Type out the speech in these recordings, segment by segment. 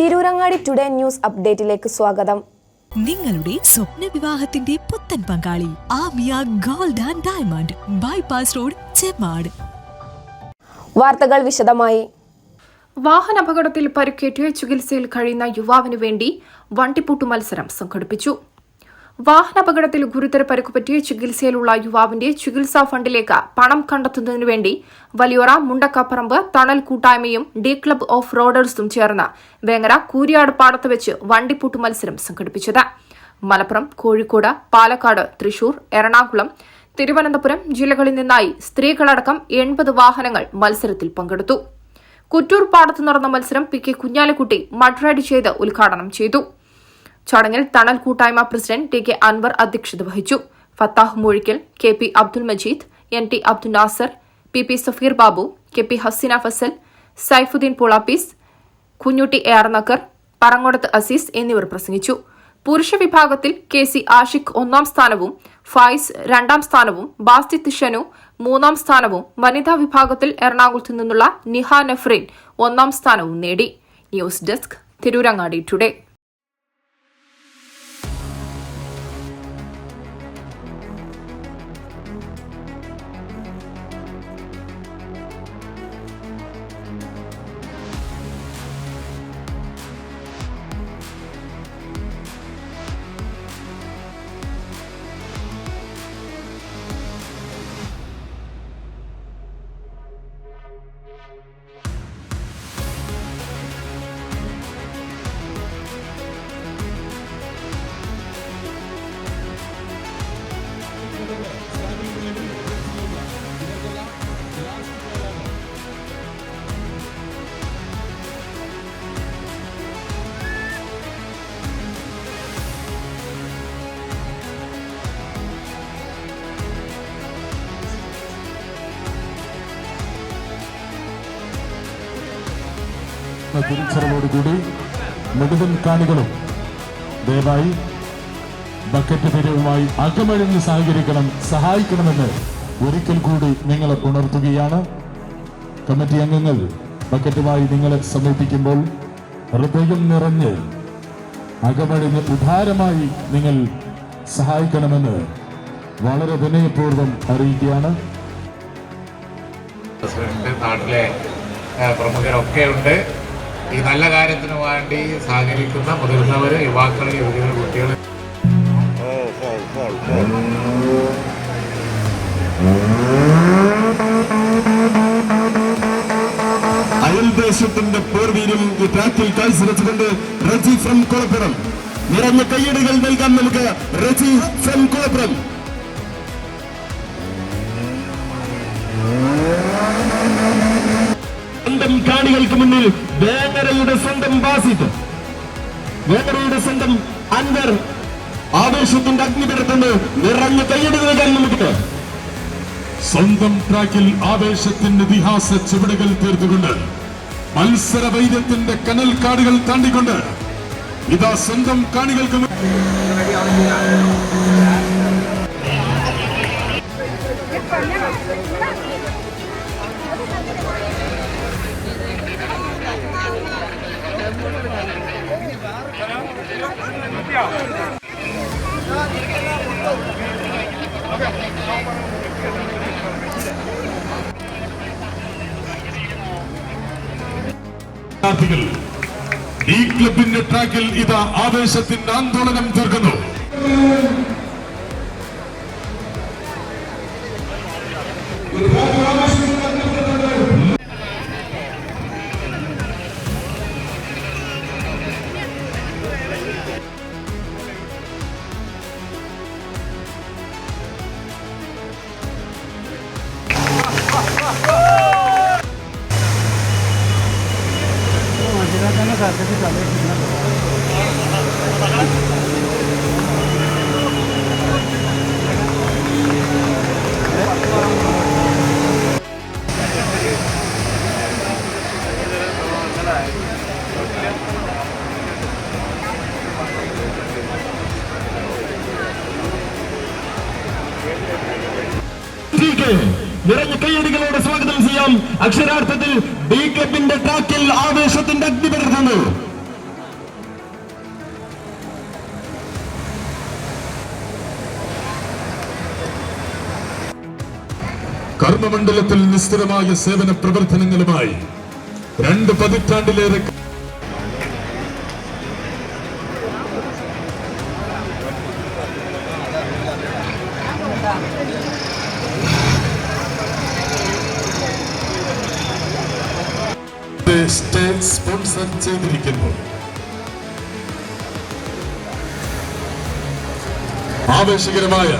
Tirurangadi today news അപ്ഡേറ്റിലേക്ക് സ്വാഗതം. നിങ്ങളുടെ സ്വപ്ന വിവാഹത്തിന്റെ പുത്തൻ പങ്കാളി Amiya gold and diamond bypass road Chemmad. വാർത്തകൾ വിശദമായി. വാഹനാപകടത്തിൽ പരിക്കേറ്റ് ചികിത്സയിൽ കഴിയുന്ന യുവാവിനു വേണ്ടി വണ്ടിപ്പൂട്ട് മത്സരം സംഘടിപ്പിച്ചു. വാഹനാപകടത്തിൽ ഗുരുതര പരിക്കുപറ്റി ചികിത്സയിലുള്ള യുവാവിന്റെ ചികിത്സാ ഫണ്ടിലേക്ക് പണം കണ്ടെത്തുന്നതിനു വേണ്ടി വലിയോറ മുണ്ടക്കപ്പറമ്പ് തണൽ കൂട്ടായ്മയും ഡി ക്ലബ് ഓഫ് റോഡേഴ്സും ചേർന്ന് വേങ്ങര കൂരിയാട് പാടത്ത് വെച്ച് വണ്ടിപ്പൂട്ട് മത്സരം സംഘടിപ്പിച്ചത്. മലപ്പുറം കോഴിക്കോട് പാലക്കാട് തൃശൂർ എറണാകുളം തിരുവനന്തപുരം ജില്ലകളിൽ നിന്നായി സ്ത്രീകളടക്കം എൺപത് വാഹനങ്ങൾ മത്സരത്തിൽ പങ്കെടുത്തു. കുറ്റൂർ പാടത്ത് നടന്ന മത്സരം പി കെ കുഞ്ഞാലിക്കുട്ടി മഡ്റൈഡ് ചെയ്ത് ഉദ്ഘാടനം ചെയ്തു. ചടങ്ങിൽ തണൽ കൂട്ടായ്മ പ്രസിഡന്റ് ടി കെ അൻവർ അധ്യക്ഷത വഹിച്ചു. Fathah Moozhikkal K P Abdul Majeed N T Abdul Nasar P P Safeer Babu K P Haseena Fazal Saifuddin Pulappees Kunhutty A R Nakkar Parangodath Azeez എന്നിവർ പ്രസംഗിച്ചു. പുരുഷ വിഭാഗത്തിൽ കെ സി ആഷിഖ് ഒന്നാം സ്ഥാനവും ഫായിസ് രണ്ടാം സ്ഥാനവും ബാസ്തി തിഷനു മൂന്നാം സ്ഥാനവും വനിതാ വിഭാഗത്തിൽ എറണാകുളത്തു നിന്നുള്ള നിഹ നഫ്രീൻ ഒന്നാം സ്ഥാനവും നേടി. News desk Tirurangadi today. തിരിച്ചറിവോടുകൂടി മുഴുവൻ കാണികളും ദയവായി ബക്കറ്റ് തീരവുമായി അകമഴിഞ്ഞ് സഹകരിക്കണം സഹായിക്കണമെന്ന് ഒരിക്കൽ കൂടി നിങ്ങളെ ഉണർത്തുകയാണ്. കമ്മിറ്റി അംഗങ്ങൾ ബക്കറ്റുമായി നിങ്ങളെ സമീപിക്കുമ്പോൾ ഹൃദയം നിറഞ്ഞ് അകമഴിഞ്ഞ് ഉദാരമായി നിങ്ങൾ സഹായിക്കണമെന്ന് വളരെ വിനയപൂർവം അറിയിക്കുകയാണ്. നാട്ടിലെ പ്രമുഖരൊക്കെ ഉണ്ട് ഈ നല്ല കാര്യത്തിന് വേണ്ടി സഹകരിക്കുന്ന മുതിർന്നവർ യുവാക്കൾ യുവതികൾ കുട്ടികൾ അയൽദേശത്തിന്റെ പേർവീരും ഈ ട്രാക്കിൽ കാഴ്ചവെച്ചുകൊണ്ട് റജി ഫ്രം കുളപ്പുറം നിറഞ്ഞ കയ്യടികൾ നൽകാൻ നമുക്ക് റജി ഫ്രം കുളപ്പുറം കാണികൾക്ക് മുന്നിൽ വേങ്ങരയുടെ സ്വന്തം ബാസിത് വേങ്ങരയുടെ സ്വന്തം അൻവർ ആവേശത്തിന്റെ അഗ്നി നിറഞ്ഞു നിറഞ്ഞ കയ്യടി നൽകാൻ നമുക്ക് സ്വന്തം ട്രാക്കിൽ ആവേശത്തിന്റെ ഇതിഹാസ ചുവടുകൾ തീർത്തുകൊണ്ട് മത്സര വൈദ്യത്തിന്റെ കനൽ കാടുകൾ താണ്ടിക്കൊണ്ട് ഇതാ സ്വന്തം കാണികൾക്ക് ക്ലബിന്റെ ട്രാക്കിൽ ഇതാ ആവേശത്തിന്റെ ആന്തോളനം തീർക്കുന്നു. പോലും അക്ഷരാർത്ഥത്തിൽ ബി ക്ലബിന്റെ ട്രാക്കിൽ ആവേശത്തിന്റെ അഗ്നി പടർന്നു കർമ്മമണ്ഡലത്തിൽ നിസ്തരമായ സേവന പ്രവർത്തനങ്ങളുമായി രണ്ട് പതിറ്റാണ്ടിലേറെ ചെയ്തിരിക്കുന്നു ആവേശകരമായ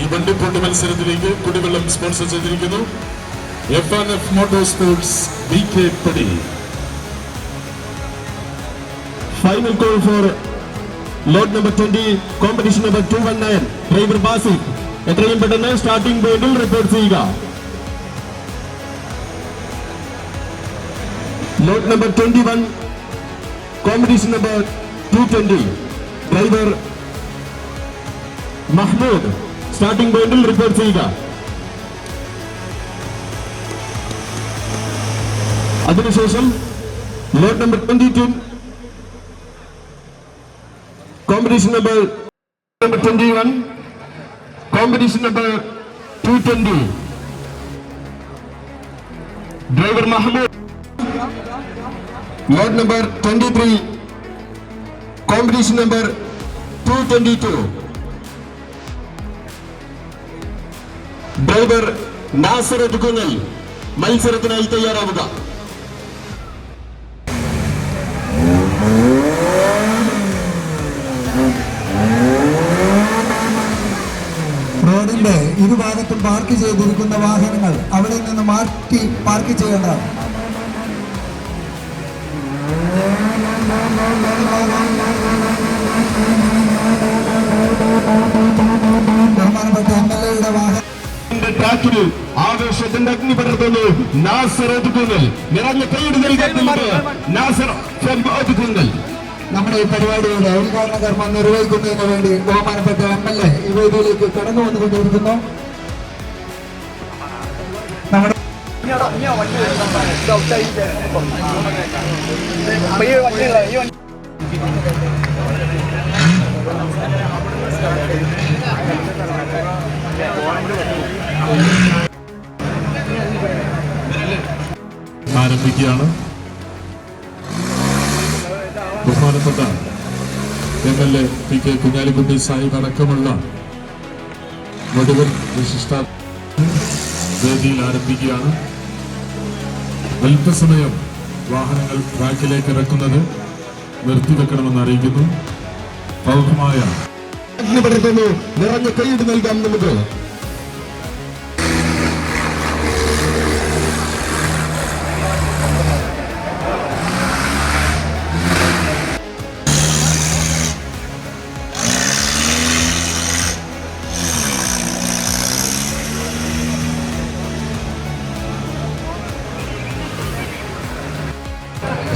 ഈ വണ്ടിപ്പോട്ട് മത്സരത്തിലേക്ക് കുടിവെള്ളം സ്പോൺസർ ചെയ്തിരിക്കുന്നു. F and F motor sports B K പടി final call for lot number twenty competition number two one nine driver Basif എത്രയും പെട്ടെന്ന് സ്റ്റാർട്ടിംഗ് പോയിന്റിൽ റിപ്പോർട്ട് ചെയ്യുക. Lot number twenty one competition number two twenty driver Mahmood. Starting പോയിന്റിൽ report ചെയ്യുക. അതിനുശേഷം lot number twenty two competition number number twenty one competition number two twenty driver Mahmood lot number twenty three competition number two twenty two driver Nasar എടുക്കുന്നൽ മത്സരത്തിനായി തയ്യാറാവുക. റോഡിന്റെ ഇരുഭാഗത്തും park ചെയ്തിരിക്കുന്ന വാഹനങ്ങൾ അവിടെ നിന്ന് മാറ്റി പാർക്ക് ചെയ്യേണ്ടതാണ്. ബഹുമാനപ്പെട്ട എം എൽ നാസർ ഒതുക്കുന്നിൽ നിറഞ്ഞ കൈയ്യടി നൽകുന്നുണ്ട് നമ്മുടെ ഈ പരിപാടിയുടെ ഉദ്ഘാടന കർമ്മം നിർവഹിക്കുന്നതിന് വേണ്ടി ബഹുമാനപ്പെട്ട എം എൽ എ ഈ വേദിയിലേക്ക് കടന്നു വന്നുകൊണ്ടിരിക്കുന്നു. നമ്മുടെ ആരംഭിക്കുകയാണ്. ബഹുമാനപ്പെട്ട M L A P K Kunhalikutty Sahib അടക്കമുള്ള മുഴുവൻ വിശിഷ്ട വേദിയിൽ ആരംഭിക്കുകയാണ്. അല്പസമയം വാഹനങ്ങൾ ട്രാക്കിലേക്ക് ഇറക്കുന്നത് നിർത്തിവെക്കണമെന്ന് അറിയിക്കുന്നു. പ്രൗഢമായ നിറഞ്ഞ കൈയ്യടി നൽകാം നമുക്ക്.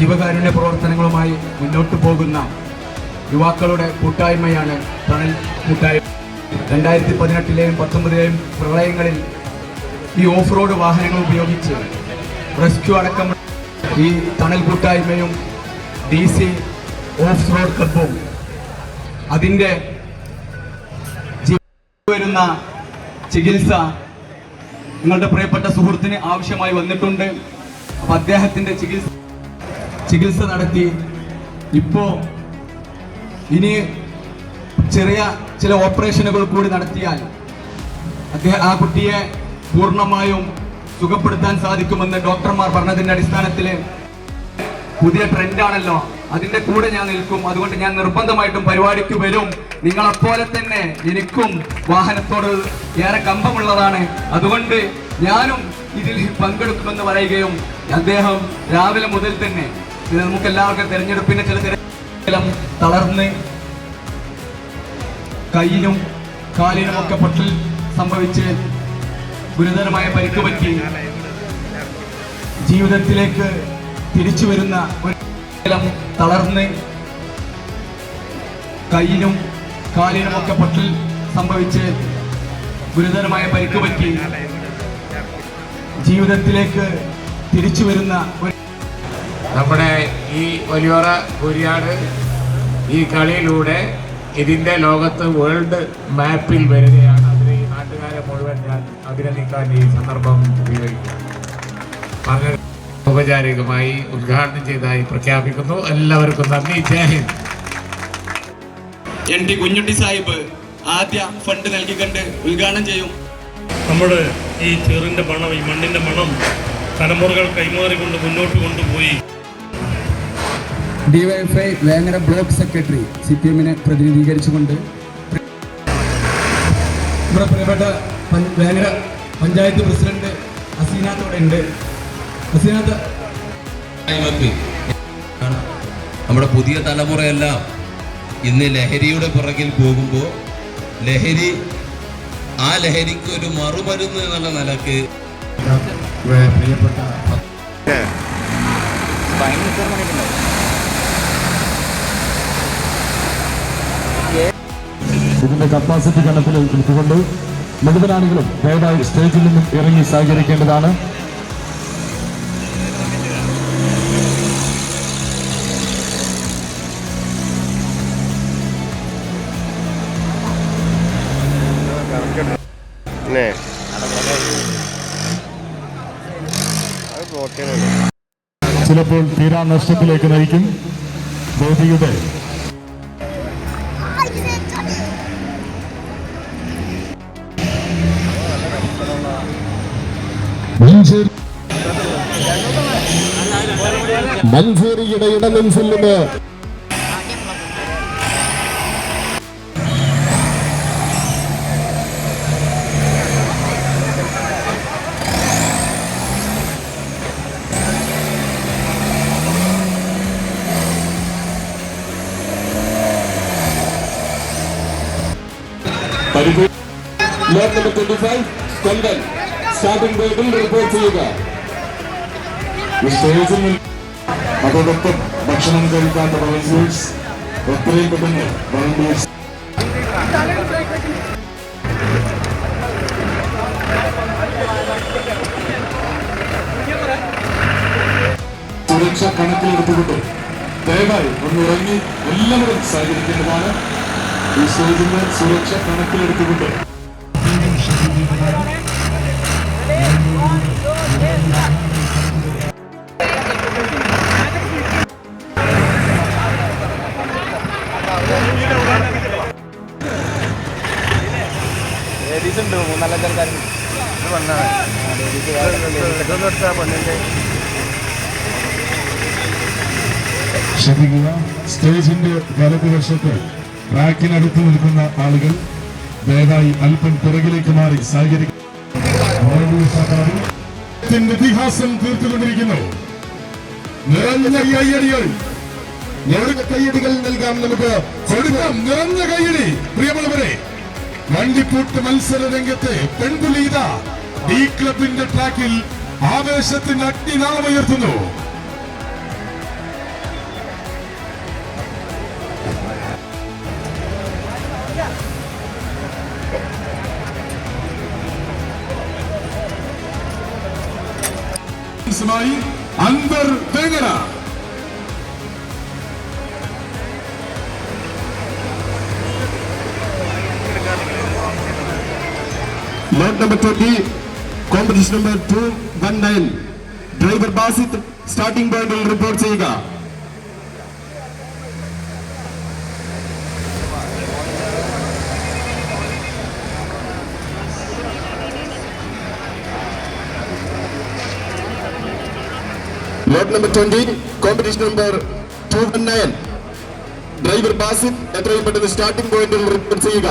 ജീവകാരുണ്യ പ്രവർത്തനങ്ങളുമായി മുന്നോട്ട് പോകുന്ന യുവാക്കളുടെ കൂട്ടായ്മയാണ് തണൽ കൂട്ടായ്മ. രണ്ടായിരത്തി പതിനെട്ടിലെയും പത്തൊമ്പതിലെയും പ്രളയങ്ങളിൽ ഈ ഓഫ് റോഡ് വാഹനങ്ങൾ ഉപയോഗിച്ച് റെസ്ക്യൂ അടക്കം ഈ തണൽ കൂട്ടായ്മയും ഡി സി ഓഫ് റോഡ് ക്ലബും അതിന്റെ വരുന്ന ചികിത്സ നിങ്ങളുടെ പ്രിയപ്പെട്ട സുഹൃത്തിന് ആവശ്യമായി വന്നിട്ടുണ്ട്. അപ്പം അദ്ദേഹത്തിന്റെ ചികിത്സ ചികിത്സ നടത്തി. ഇപ്പോ ഇനി ചെറിയ ചില ഓപ്പറേഷനുകൾ കൂടി നടത്തിയാൽ അദ്ദേഹം ആ കുട്ടിയെ പൂർണമായും സുഖപ്പെടുത്താൻ സാധിക്കുമെന്ന് ഡോക്ടർമാർ പറഞ്ഞതിന്റെ അടിസ്ഥാനത്തിൽ പുതിയ ട്രെൻഡാണല്ലോ. അതിന്റെ കൂടെ ഞാൻ നിൽക്കും. അതുകൊണ്ട് ഞാൻ നിർബന്ധമായിട്ടും പരിപാടിക്ക് വരും. നിങ്ങളെപ്പോലെ തന്നെ എനിക്കും വാഹനത്തോട് ഏറെ കമ്പമുള്ളതാണ്. അതുകൊണ്ട് ഞാനും ഇതിൽ പങ്കെടുക്കുമെന്ന് പറയുകയും അദ്ദേഹം രാവിലെ മുതൽ തന്നെ ഇത് നമുക്ക് എല്ലാവർക്കും തെരഞ്ഞെടുപ്പിന്റെ ചില തിരക്കിലും തളർന്ന് കയ്യിലും കാലിലും ഒക്കെ പൊട്ടൽ സംഭവിച്ച് ഗുരുതരമായ പരിക്ക് പറ്റി ജീവിതത്തിലേക്ക് തിരിച്ചു വരുന്ന ഒരു കാലം തളർന്ന് കയ്യിലും കാലിലും ഒക്കെ പൊട്ടൽ സംഭവിച്ച് ഗുരുതരമായ പരിക്ക് പറ്റി ജീവിതത്തിലേക്ക് തിരിച്ചു വരുന്ന ഒരു നമ്മുടെ ഈ വലിയോറ കുരിയാട് ഈ കളിയിലൂടെ ഇതിന്റെ ലോകത്ത് വേൾഡ് മാപ്പിൽ വരികയാണ്. അതിന് ഈ നാട്ടുകാരെ മുഴുവൻ ഞാൻ അഭിനന്ദിക്കാൻ ഈ സന്ദർഭം ഉപയോഗിക്കുന്നു ഔപചാരികമായി ഉദ്ഘാടനം ചെയ്തതായി പ്രഖ്യാപിക്കുന്നു. എല്ലാവർക്കും നന്ദി. ജയ് ഹിന്ദ്. എൻ ടി കുഞ്ഞുട്ടി സാഹിബ് ആദ്യ ഫണ്ട് നൽകിക്കൊണ്ട് ഉദ്ഘാടനം ചെയ്യും. നമ്മുടെ ഈ ചെറിന്റെ മണം ഈ മണ്ണിന്റെ മണം തലമുറകൾ കൈമാറിക്കൊണ്ട് മുന്നോട്ട് കൊണ്ടുപോയി. DYFI Vengara block secretary C P എമ്മിനെ പ്രതിനിധീകരിച്ചുകൊണ്ട് നമ്മുടെ പ്രിയപ്പെട്ട വേങ്ങര പഞ്ചായത്ത് പ്രസിഡന്റ് അസീനാത്ത് ഇവിടെ ഉണ്ട്. അസീനാത്ത്. നമ്മുടെ പുതിയ തലമുറയെല്ലാം ഇന്ന് ലഹരിയുടെ പുറകിൽ പോകുമ്പോൾ ലഹരി ആ ലഹരിക്ക് ഒരു മറുമരുന്ന് എന്നുള്ള നിലയ്ക്ക് പ്രിയപ്പെട്ട ഇതിന്റെ കപ്പാസിറ്റി കണക്കിൽ എടുത്തുകൊണ്ട് മുഴുവനാണെങ്കിലും ദയവായി സ്റ്റേജിൽ നിന്നും ഇറങ്ങി സഹകരിക്കേണ്ടതാണ്. ചിലപ്പോൾ തീരാ നഷ്ടത്തിലേക്ക് നയിക്കും. ഭൗതികത മഞ്ചേരിയുടെ ഇടനെഞ്ചിൽ നിന്ന് lot number twenty five Skandan starting പോയിന്റിൽ റിപ്പോർട്ട് ചെയ്യുക ഈ സ്റ്റേജിൽ അതോടൊപ്പം ഭക്ഷണം കഴിക്കാത്ത വളണ്ടിയേഴ്സ് എത്രയും പെട്ടെന്ന് വളണ്ടിയേഴ്സ് സുരക്ഷ കണക്കിലെടുത്തുകൊണ്ട് ദയവായി ഒന്ന് ഉറങ്ങി എല്ലാവരും സഹകരിക്കേണ്ടതാണ്. ഈ സ്റ്റേജിന്റെ സുരക്ഷ കണക്കിലെടുത്തുകൊണ്ട് ശ്രദ്ധിക്കുക. സ്റ്റേജിന്റെ വലതുവശത്ത് ട്രാക്കിനടുത്ത് നിൽക്കുന്ന ആളുകൾ ദയവായി അല്പം പിറകിലേക്ക് മാറി സഹകരിക്കും ഇതിഹാസം തീർത്തുകൊണ്ടിരിക്കുന്നു. നിറഞ്ഞ കയ്യടികൾ. നിറഞ്ഞ കയ്യടികൾ നൽകാം നമുക്ക് കൊടുക്കാം. നിറഞ്ഞ കയ്യടി. പ്രിയമുള്ളവരെ വണ്ടിപ്പൂട്ട് മത്സര രംഗത്തെ പെൺപുലി ഡി ക്ലബിന്റെ ട്രാക്കിൽ ആവേശത്തിന് അഗ്നിനാളമുയർത്തുന്നു അന്തർ Vengara. Lot number twenty competition number two one nine driver Basith starting point report ചെയ്യുക lot number twenty competition number two one nine driver Basith എത്രയും പെട്ടെന്ന് സ്റ്റാർട്ടിംഗ് പോയിന്റിൽ റിപ്പോർട്ട് ചെയ്യുക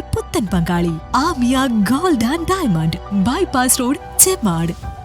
പുത്തൻ പങ്കാളി Amiya gold and diamond bypass road Chemmad.